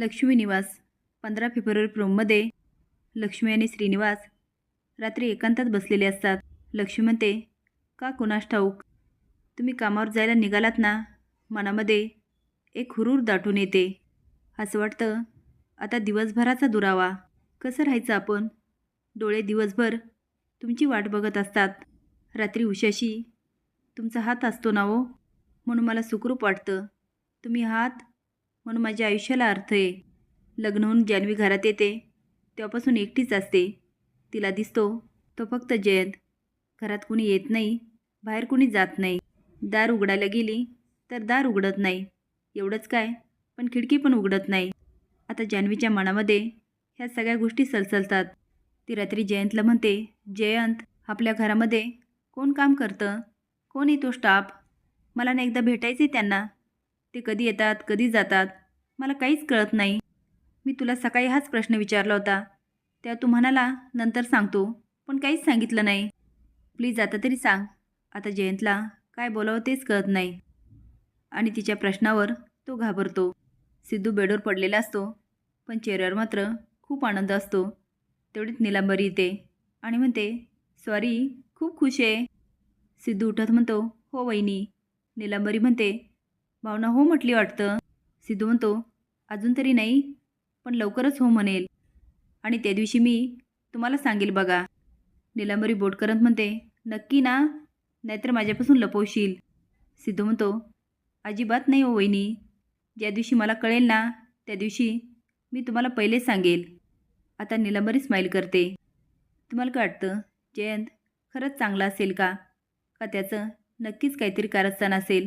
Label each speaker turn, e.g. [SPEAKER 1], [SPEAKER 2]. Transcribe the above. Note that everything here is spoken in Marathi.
[SPEAKER 1] लक्ष्मी निवास पंधरा फेब्रुवारी प्रोममध्ये लक्ष्मी आणि श्रीनिवास रात्री एकांतात बसलेले असतात. लक्ष्मी म्हणते का कुणास ठाऊक? तुम्ही कामावर जायला निघालात ना? मनामध्ये एक हुरूर दाटून येते. असं वाटतं आता दिवसभराचा दुरावा. कसं राहायचं आपण? डोळे दिवसभर तुमची वाट बघत असतात. रात्री उशाशी तुमचा हात असतो ना हो? म्हणून मला सुखरूप वाटतं. तुम्ही हात म्हणून माझ्या आयुष्याला अर्थ आहे. लग्न होऊन जान्हवी घरात येते. तेव्हापासून एकटीच असते. तिला दिसतो तो फक्त जयंत. घरात कुणी येत नाही बाहेर कुणी जात नाही. दार उघडायला गेली तर दार उघडत नाही. एवढंच काय पण खिडकी पण उघडत नाही. आता जान्हवीच्या मनामध्ये ह्या सगळ्या गोष्टी सलसलतात. ती रात्री जयंतला म्हणते जयंत आपल्या घरामध्ये कोण काम करतं? कोण येतो स्टाफ? मला ना एकदा भेटायचे त्यांना. ते कधी येतात कधी जातात मला काहीच कळत नाही. मी तुला सकाळी हाच प्रश्न विचारला होता. त्या तू म्हणाला नंतर सांगतो पण काहीच सांगितलं नाही. प्लीज आता तरी सांग. आता जयंतला काय बोलावं तेच कळत नाही. आणि तिच्या प्रश्नावर तो घाबरतो. सिद्धू बेडवर पडलेला असतो पण चेहऱ्यावर मात्र खूप आनंद असतो. तेवढीच निलांबरी येते आणि म्हणते सॉरी खूप खुश आहे. सिद्धू उठत म्हणतो हो वहिनी. निलांबरी म्हणते भावना हो म्हटली वाटतं. सिद्धू म्हणतो अजून तरी नाही पण लवकरच हो म्हणेल. आणि त्या दिवशी मी तुम्हाला सांगेल बघा. निलांबरी बोटकरंत म्हणते नक्की ना नाहीतर माझ्यापासून लपवशील. सिद्धू म्हणतो अजिबात नाही हो वहिनी. ज्या दिवशी मला कळेल ना त्या दिवशी मी तुम्हाला पहिले सांगेल. आता निलांबरी स्माईल करते तुम्हाला काय वाटतं? जयंत खरंच चांगला असेल का? का त्याचं नक्कीच काहीतरी कारस्थान असेल?